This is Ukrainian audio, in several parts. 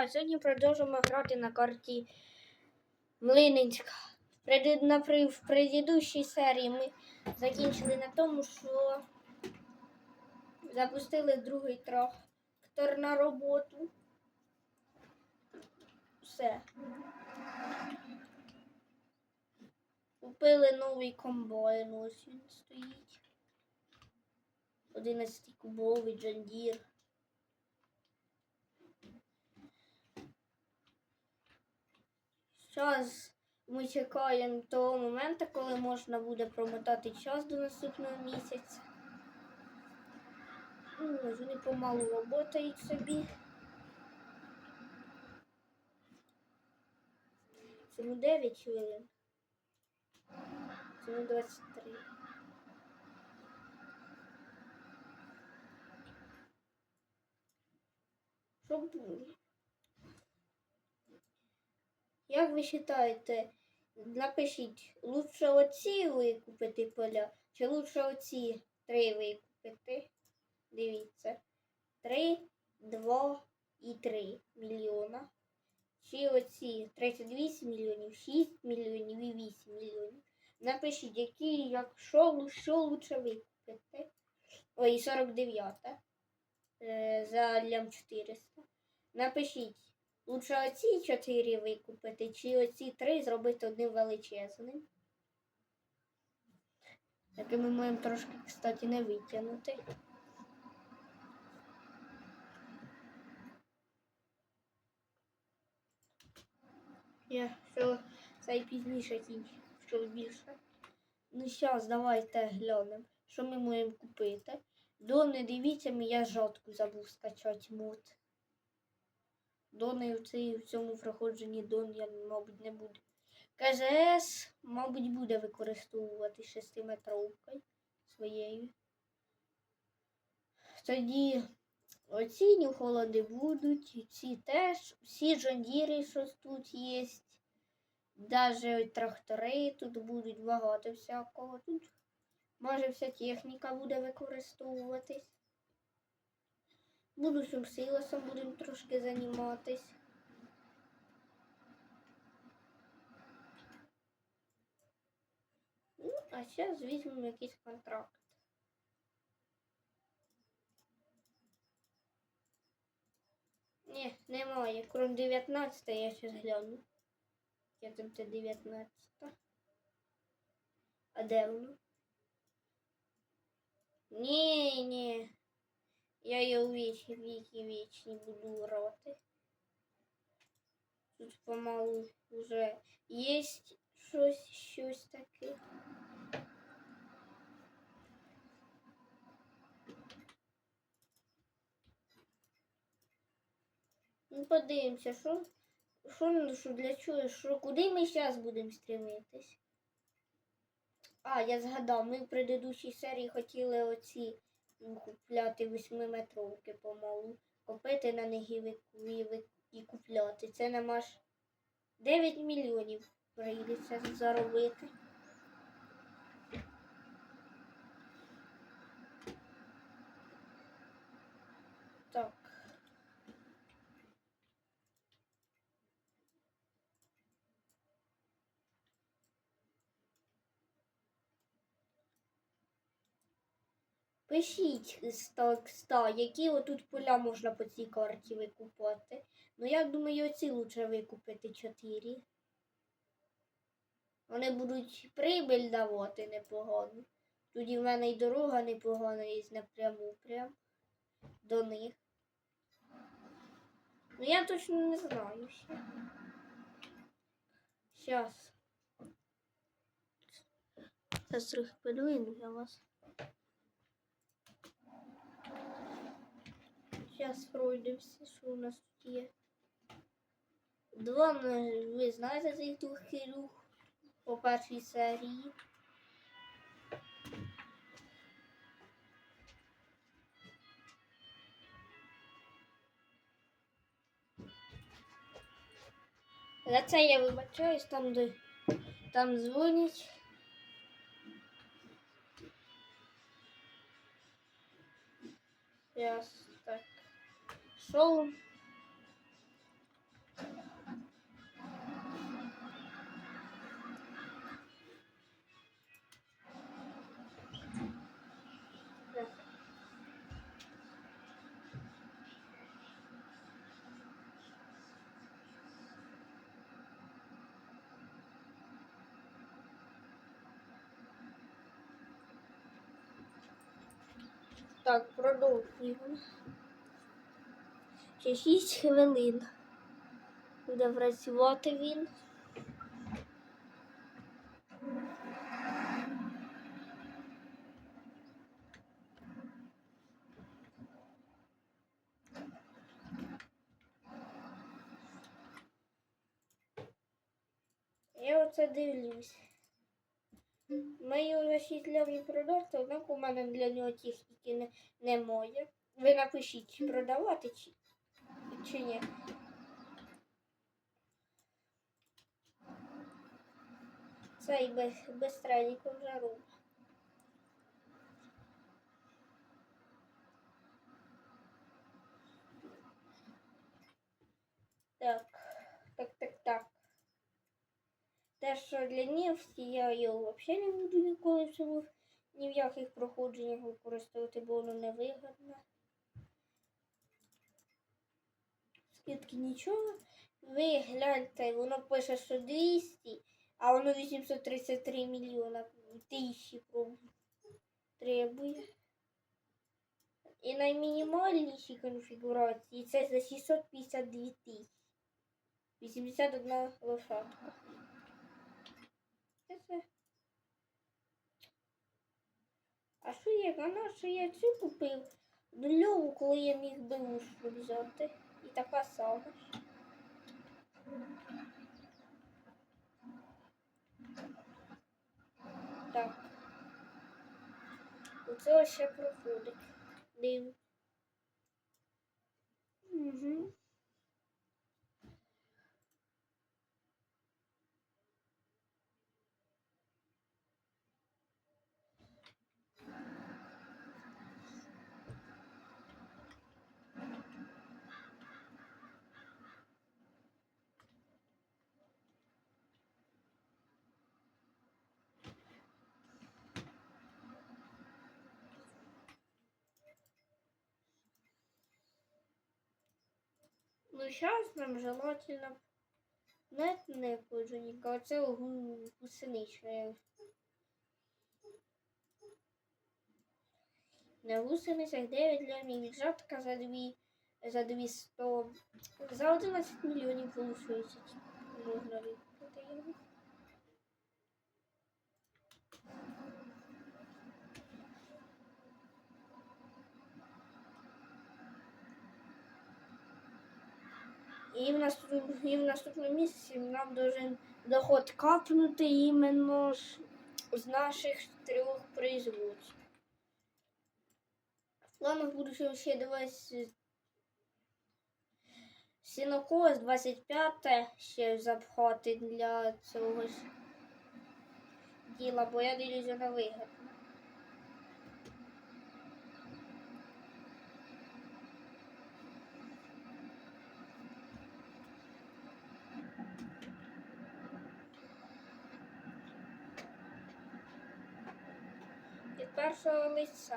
А сьогодні продовжимо грати на карті Млининська. В предыдущій серії ми закінчили на тому, що запустили другий трактор на роботу. Все. Купили новий комбайн, ось він стоїть. 11 кубовий Джандір. Зараз ми чекаємо того моменту, коли можна буде промотати час до наступного місяця. Ну, вони помалу роботають собі. Цьому 9 хвилин. Цьому 23. Що буде? Як ви вважаєте, напишіть, лучше оці викупити поля, чи лучше оці три викупити? Дивіться. 3, 2 і 3 мільйона. Чи оці 38 мільйонів, 6 мільйонів і 8 мільйонів. Напишіть, які, якщо що лучше викупити. Ой, 49 е, за лям 400. Напишіть. Лучше оці чотири викупити, чи оці три зробити одним величезним. Таке ми маємо трошки, кстати, не витягнути. Я що цей пізніше кінчу, що більше. Ну зараз давайте глянемо, що ми можемо купити. До не дивіться, я жодку забув скачати мод. Дони в цій в цьому проходженні Дон я, мабуть, не буду. КЗС, мабуть, буде використовувати шестиметровкою своєю. Тоді оці холоди будуть, ці теж, всі жондіри, що тут є. Даже трактори тут будуть багато всякого. Тут може вся техніка буде використовуватись. Буду силосом, будемо трошки займатись. Ну, а зараз візьмемо якийсь контракт. Ні, немає. Крім 19 я зараз гляну. Я там це 19. А де воно? Ні, ні. Я її у вічі, віки вічні буду грати. Тут помалу вже є щось, щось таке. Ну, подивимося, що, що, що для чого, що, куди ми зараз будемо стремитись? А, я згадав, ми в предыдущій серії хотіли оці купляти восьмиметровки помалу, купити на них і, купляти. Це нам аж 9 мільйонів прийдеться заробити. Так. Пишіть ста, ста, які отут поля можна по цій карті викупати. Ну, я думаю, оці лучше викупити 4. Вони будуть прибиль давати непогану. Тоді в мене й дорога непогана є напряму прям до них. Ну я точно не знаю ще. Щас. Зараз трохи подвину для вас. Зараз пройдемося, що у нас тут є. Два, ви знаєте цих двох хірюх по першій серії. За це я вибачаюсь, там, де там дзвонять. Так. шоу. Так, продолжим. Ще 6 хвилин. Буде працювати він. Я оце дивлюсь. Ми його засвітляли продати, однак у мене для нього техніки не, немає. Ви напишіть, продавати чи, чи ні. Цей без, безстрельником вже робить. Так, так, так, так. Те, що для нефті я його взагалі не буду ніколи в ні в яких проходженнях використовувати, бо воно невигідно. Скидки нічого. Ви гляньте, воно пише, що 200, а воно 833 мільйона тисячі требує. І наймінімальніші конфігурації це за 652 тисячі. 81 лошадка. А що є? А на що я цю купив? Нульову, коли я міг би ушку взяти. І така сама. ж. Так. Оце ось ще проходить. Дим. Угу. Ну, сейчас нам желательно не не поджоніка, а це гу- гусеничне. На гусеницях 9 лямів жабка за 2, за 200, за 11 мільйонів виходить. Можна викупити І в, наступ... і в наступному місяці нам должен доход капнути іменно ж з наших трьох производств. В планах будущего ще дивись сінокос 25 ще запхати для цього діла, бо я дивлюсь на вигідно. Першого лиця.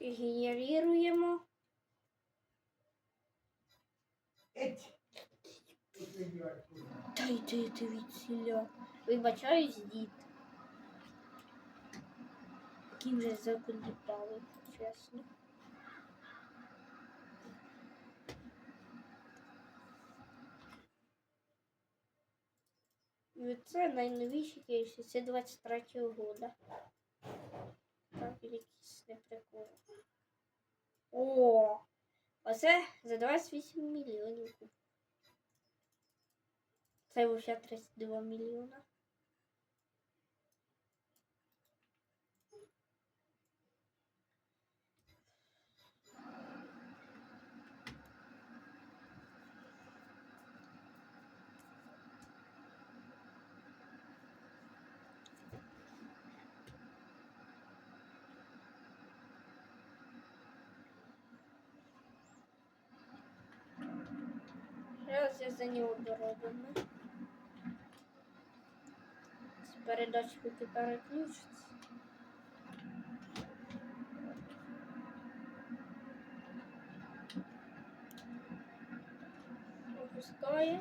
Генерируємо. Та йди ти від сіля. Вибачаюсь, дід. Які вже заколіпали, чесно. Це найновіші кейси, це 23-го года. Якісь не прикол. О! Оце за 28 мільйонів. Це вже 32 мільйона. Зараз я за нього доробимо. З передачі поки переключиться. Опускає.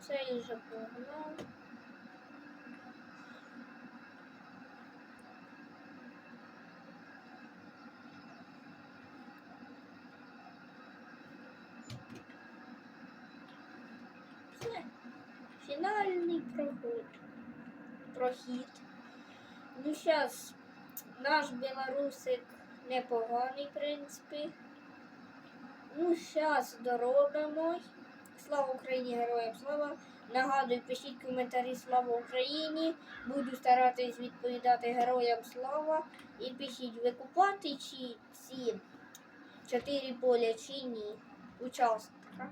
Цей вже погнав. Все. Фінальний проход. Прохід. Ну, зараз наш білорусик непоганий, в принципі. Ну, зараз доробимо. Слава Україні, героям слава! Нагадую, пишіть коментарі Слава Україні. Буду старатись відповідати героям слава. І пишіть, викупати чи ці чотири поля чи ні. Участка.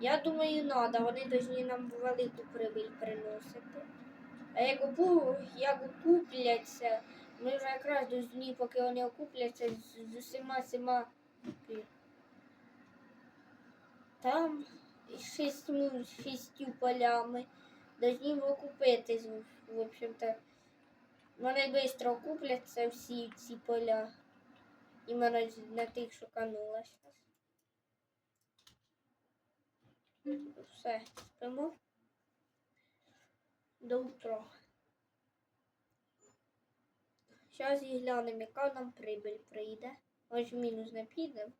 Я думаю, надо. Вони повинні нам велику прибіль приносити. А як оку, як окупляться, ми вже якраз до дні, поки вони окупляться з, з усіма пі- там шістьму, шістю полями. Должні окупитись, в- общем-то. Вони швидко окупляться всі ці поля. Іменно з- на тих, що канула зараз. Все, спимо. До утра. Зараз і глянемо, яка нам прибиль прийде. Ось мінус не підемо.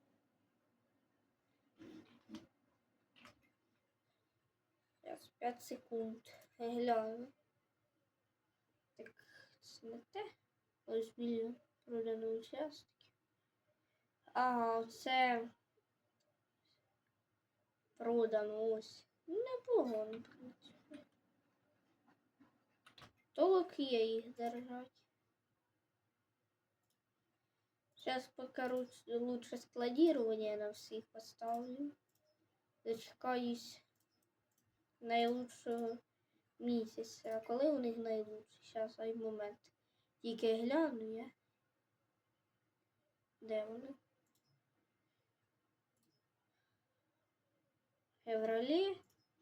Зараз 5 секунд. Гляну. Так, це не те. Ось біля проданого участки. Ага, це продано ось. Непогано. Толок є їх держать. Сейчас пока лучше складирование на всіх поставлю. Дочекаюсь найлучшого місяця. А коли у них найлучший? Зараз ай момент. Тільки гляну я. Де вони? Февралі.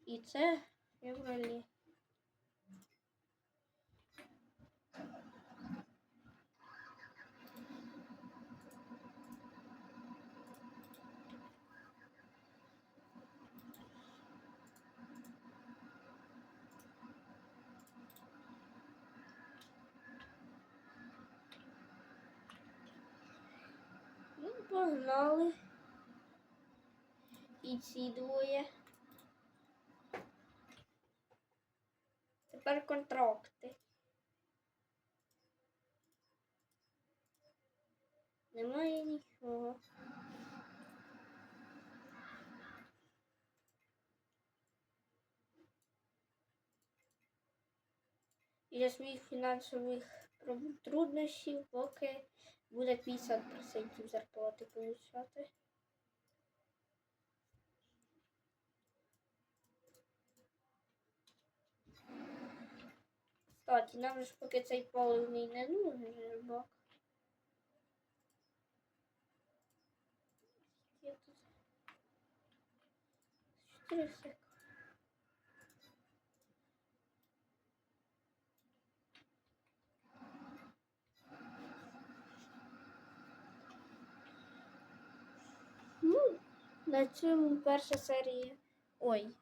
І це февралі. Ну, погнали. І ці двоє. Контракти. Немає нічого. Для своїх фінансових труднощів, поки буде 50% зарплати получати. Кстати, нам ж поки цей паливний не нужен рибак. Є тут 4 секунди. Ну, на цьому перша серія. Ой,